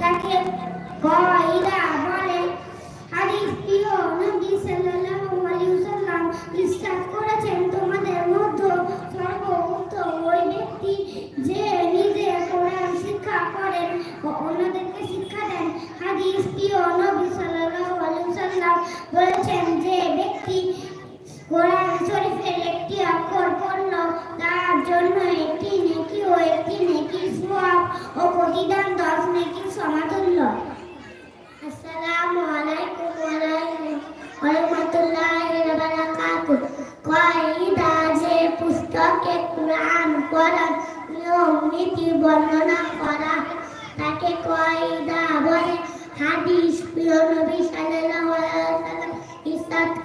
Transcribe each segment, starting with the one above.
তাহলে কয়দাদের পুস্তকে কোরআন পড়া নিয়ম নীতি বর্ণনা করা হয় তাকে কয়দা বলে হাদিস প্রিয় নবী সাল্লাল্লাহু আলাইহি ওয়াসাল্লাম ইরশাদ করেছেন তোমাদের মধ্যে সর্বোত্তম ওই ব্যক্তি যে নিজে কোরআন শিক্ষা করেন ও অন্যদেরকে শিক্ষা দেন হাদিস প্রিয় নবী সাল্লাল্লাহু আলাইহি ওয়াসাল্লাম বলেছেন যে ব্যক্তি কোরআন একটি অক্ষর পড়ল তার জন্য একটি নেকি ও একটি নেকির সওয়াব ও প্রতিদান দশ নেকির সমাতুল্য। নীতি বর্ণনা করা, তাকে কয়দা বলে?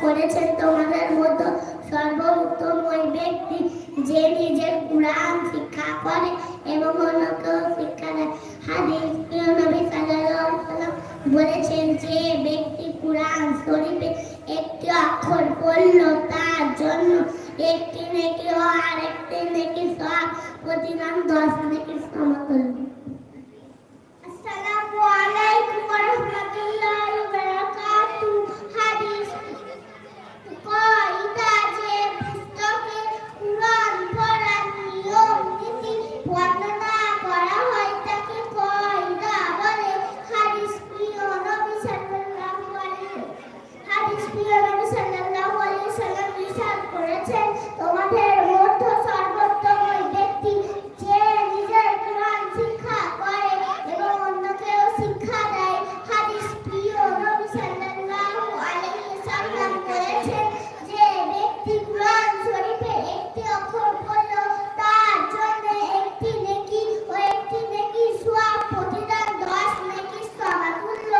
করেছেন তোমাদের মধ্যে সর্বোত্তম ওই ব্যক্তি যে নিজে কোরআন শিক্ষা করে এবং অন্যকেও শিক্ষা দেয়। হাদিস নবী সাল্লাল্লাহু বলেছেন যে ব্যক্তি কোরআন শরীফে একটি অক্ষর পড়ল, তার জন্য একটি নেকি ও আরেকটি নেকি সব প্রতিদান দশ নেকির সমতুল্য আসসালামু আলাইকুম ওয়া রাহমাতুল্লাহি ওয়া বারাকাতুহু হাদিস কয়দা যে পুস্তকে কুরআন পড়ার নিয়ম নীতি বর্ণনা করা হয় তাকে কয়দা বলে হাদিস প্রিয় নবী সাল্লাল্লাহু আলাইহি হাদিস প্রিয় নবী সাল্লাল্লাহু আলাইহি সাল্লাম ইরশাদ করেছেন তোমাদের মধ্যে সর্বোত্তম ওই ব্যক্তি যে নিজের কোরআন শিক্ষা করে এবং অন্যকেও শিক্ষা দেয় হাদিস প্রিয় নবী সাল্লাল্লাহু আলাইহি সাল্লাম বলেছেন যে ব্যক্তি কোরআন শরীফে একটি অক্ষর পড়ল তার জন্য একটি নেকি ও একটি নেকি সওয়াব প্রতিদান দশ নেকির সমাতুল্য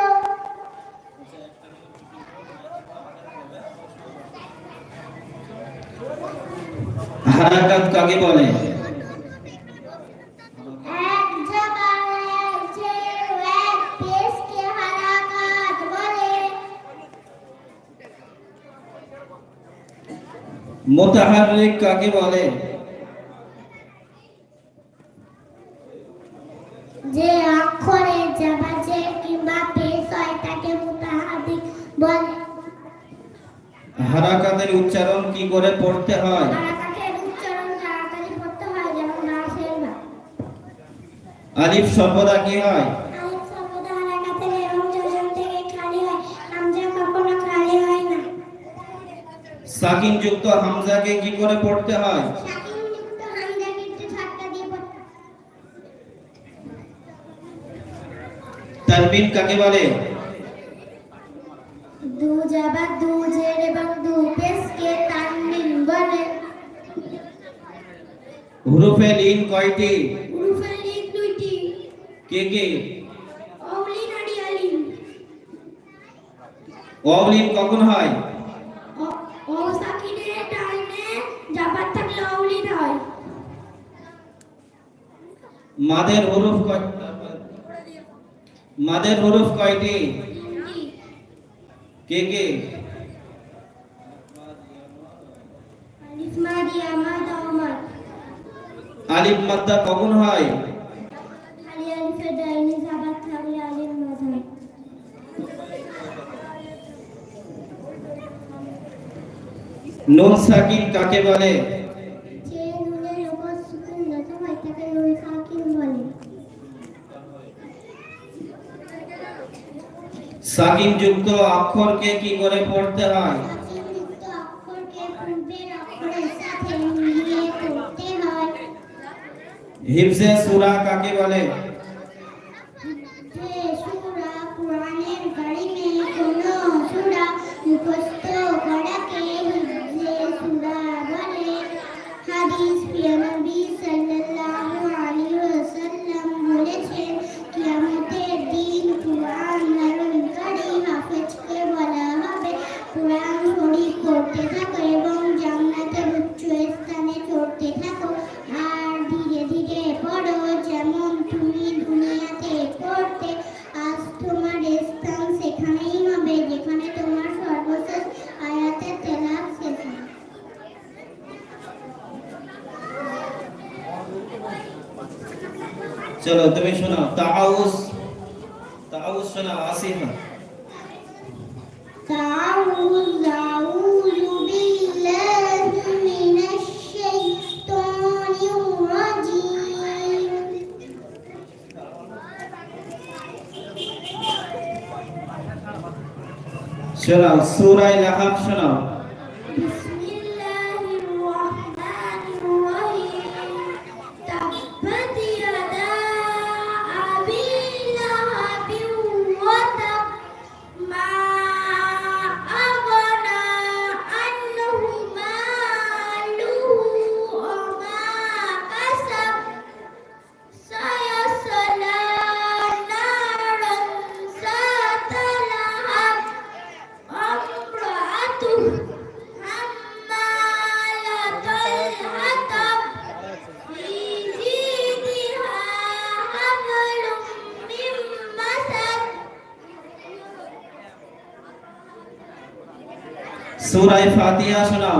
হারাকাত কাকে বলে? মোতাহারিক কাকে বলে? যে অক্ষরে জাবাজে কিংবা পেশ হয় তাকে মুতাহাদিক বলে। হারাকাতের উচ্চারণ কি করে পড়তে হয় হারাকাতের উচ্চারণ তাড়াতাড়ি করতে হয় যেমন নাসের বা আলিফ সর্বদা কি হয়? সাকিন যুক্ত হামজাকে কি করে পড়তে হয়। তানবিন কাকে বলে? দু জাবা দু জের এবং দু পেশকে তানবিন বলে। হুরুফে লিন কয়টি? কে কে? অলিন আর ইয়ালিন অবলিন কখন হয়? ও সাকিনের টাইমে জাপার থাকলে অলিন হয়। মাদের হুরুফ কয়- মাদের হুরুফ কয়টি? কে কে? আলিফ মাদি কখন হয়? নুন সাকিন কাকে বলে? সাকিন যুক্ত অক্ষরকে কি করে পড়তে হয়? হিমসে সুরা কাকে বলে? চলো তুমি শোনো তাউস তাউস শোনো আসিফা তাউস আউযু বিল্লাহি মিনাশ শাইতানির রাজীম শোনো সূরা লাহাব শোনো সুরায় ফাতিহা শোনাও।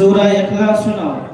Sura Ikhlas শোনাও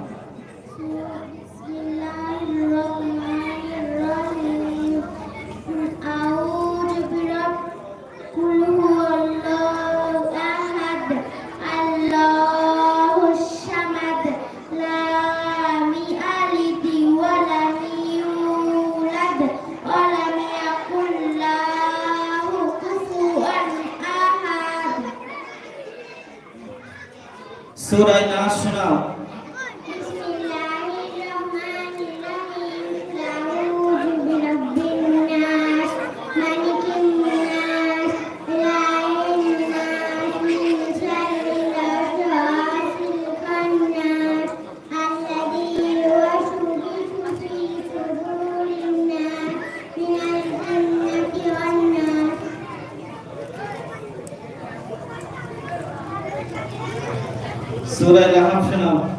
সুরায় রাহাব শোনাও।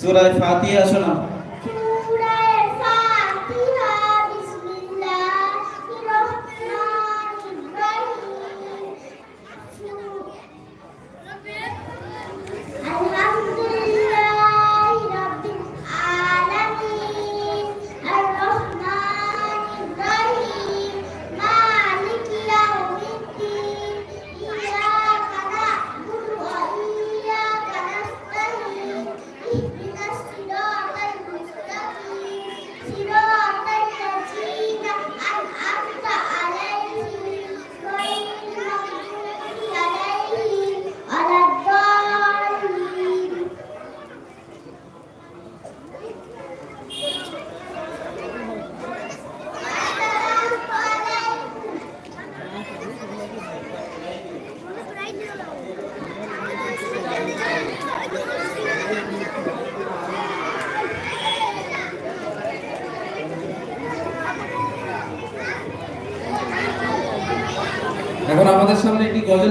সুরায় ফাতিহা শোনা।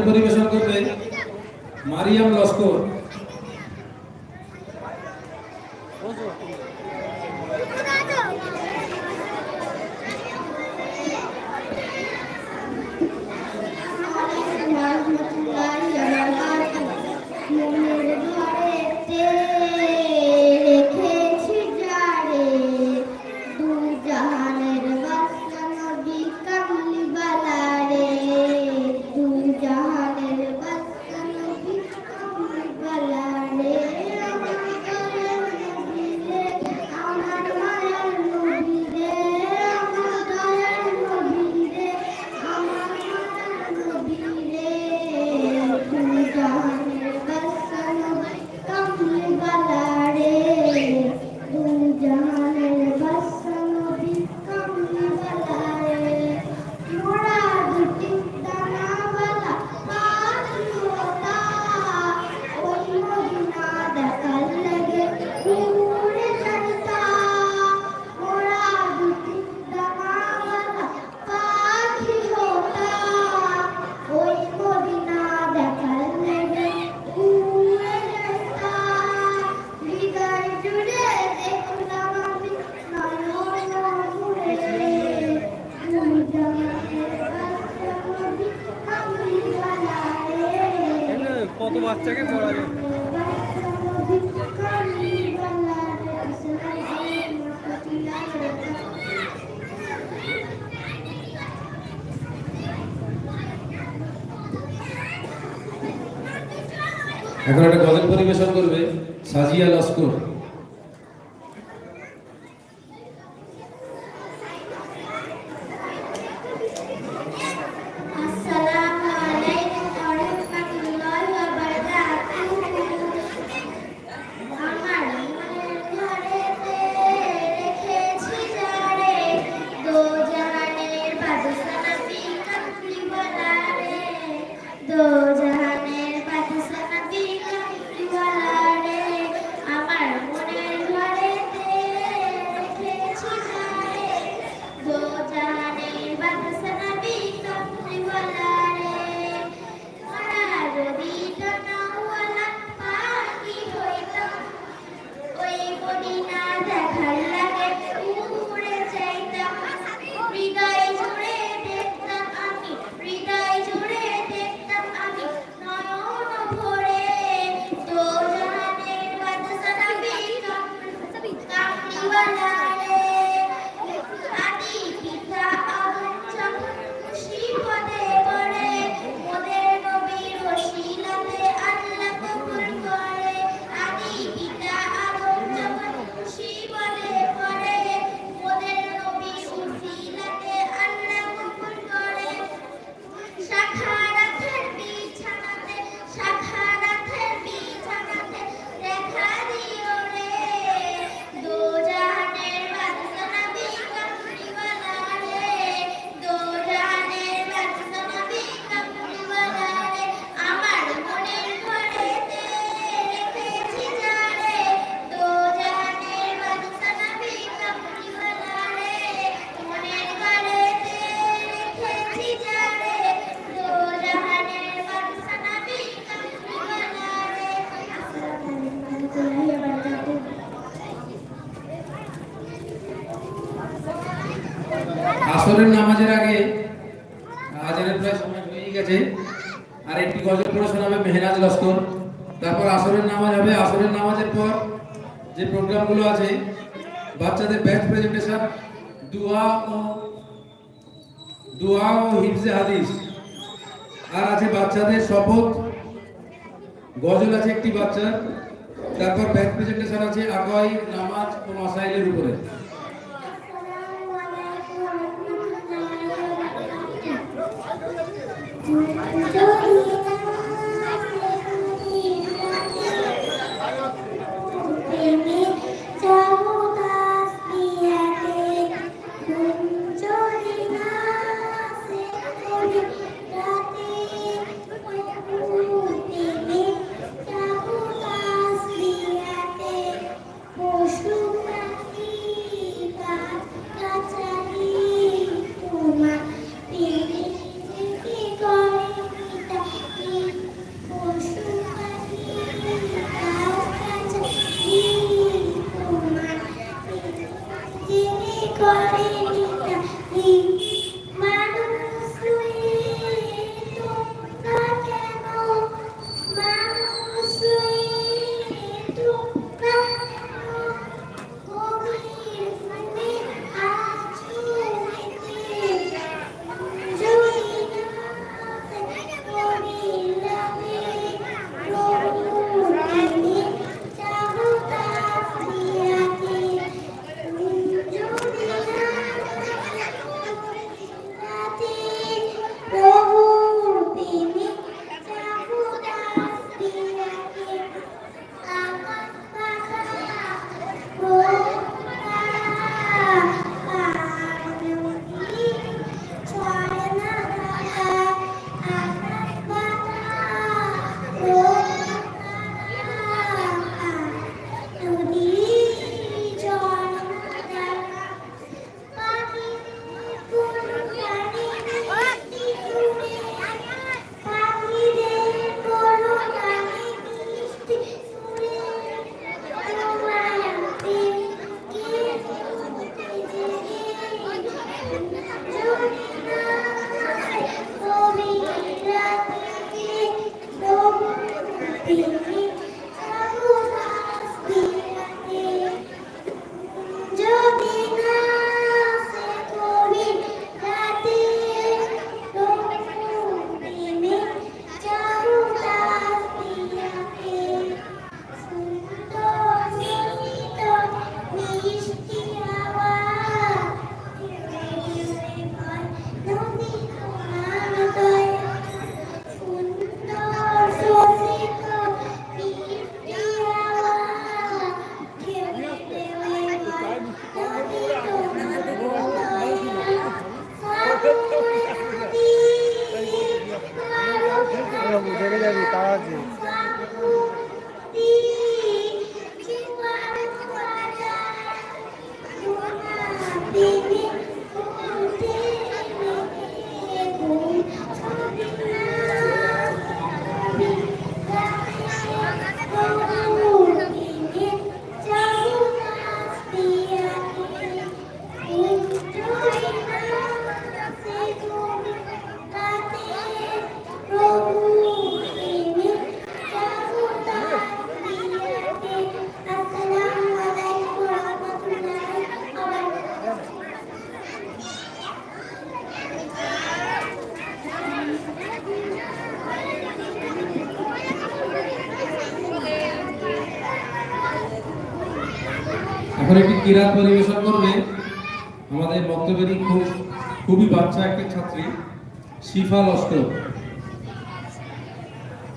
পরিবেশন করবে মারিয়াম লস্কর। বাচ্চাকে এখন একটা গজল পরিবেশন করবে সাজিয়া লস্কর। আসরের নামাজের পর যে প্রোগ্রামগুলো আছে, বাচ্চাদের ব্যাচ প্রেজেন্টেশন দোয়া ও দোয়া ও হিফজে হাদিস। আর আছে বাচ্চাদের শপথ। গজল আছে একটি বাচ্চার। তারপর ব্যাচ প্রেজেন্টেশন আছে আকাই, নামাজ ও মাসাইলের উপরে। পশু কিরাত পরিবেশন করবে আমাদের বক্তব্যেরই খুব, খুবই বাচ্চা একটা ছাত্রী, শিফা লস্কর।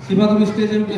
শিফা, তুমি স্টেজে উঠে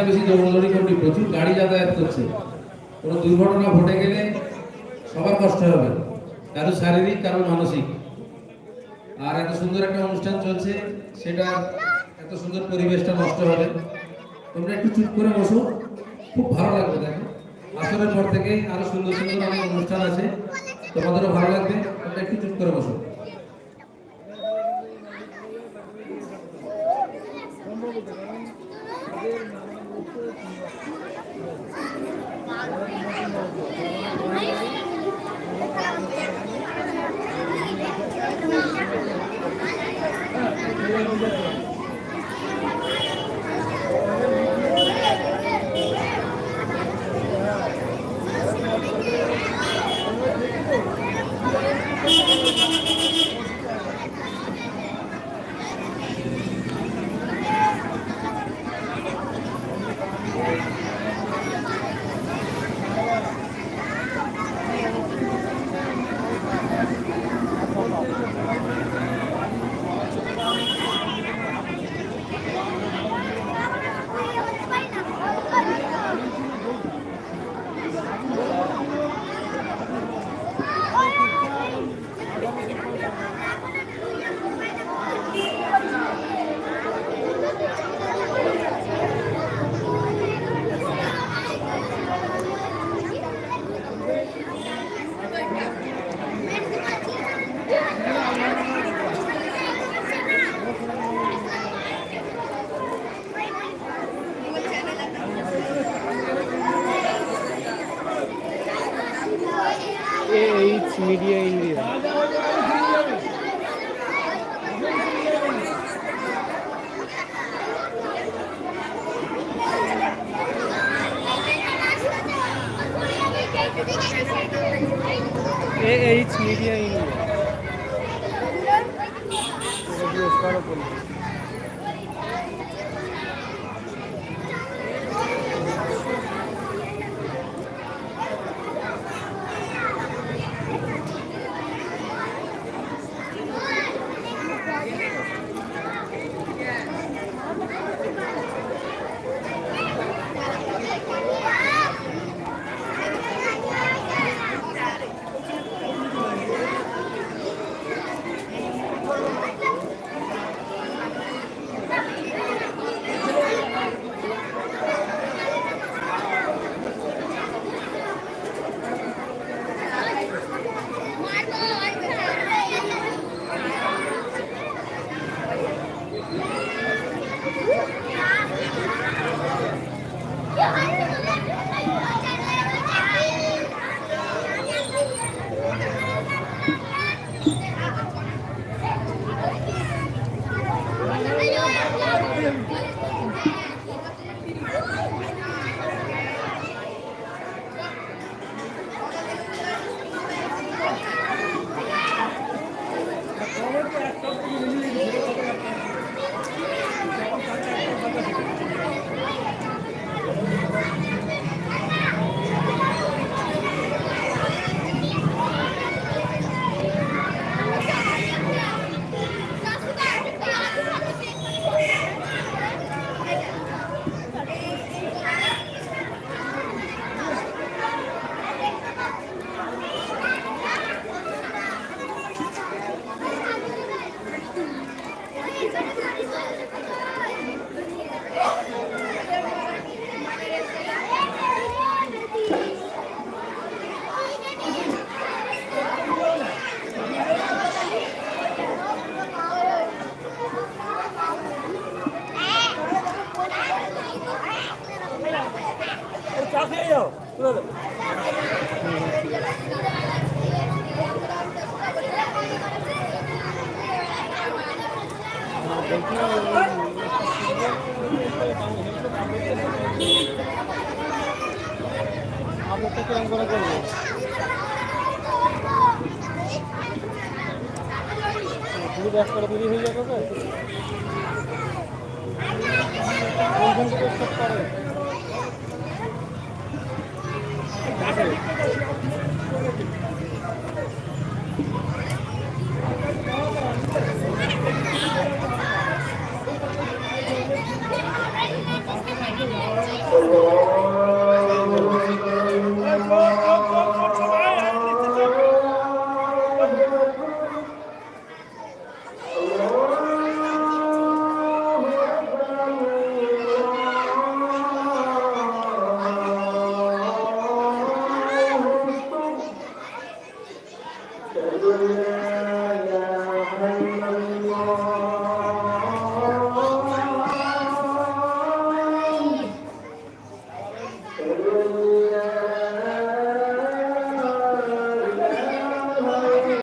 রাস্তায় বেশি দৌড়দৌড়ি করবি, প্রচুর গাড়ি যাতায়াত করছে। কোনো দুর্ঘটনা ঘটে গেলে সবার কষ্ট হবে কারও শারীরিক কারও মানসিক। আর এত সুন্দর একটা অনুষ্ঠান চলছে, সেটা এত সুন্দর পরিবেশটা নষ্ট হবে। তোমরা একটু চুপ করে বসো, খুব ভালো লাগবে দেখো। আসরের পর থেকে আরও সুন্দর সুন্দর অনেক অনুষ্ঠান আছে, তোমাদেরও ভালো লাগবে, তোমরা একটু চুপ করে বসো। H media